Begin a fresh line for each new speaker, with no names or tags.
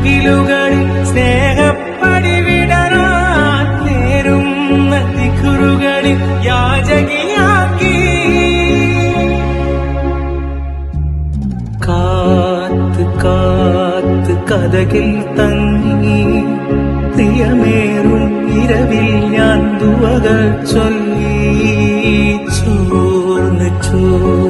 ആളുന്ന പുകിലുകളിൽ സ്നേഹപ്പടി വിടരാൻ നേരുന്ന തിക്കുറുകളിൽ യാചകിയാക്കി. കാത്ത് കാത്ത് കഥകിൽ തങ്ങി പ്രിയമേറും ഇരവിൽ ഞാൻ ദുവകൾ ചൊല്ലി. ചോർന്ന് മങ്ങി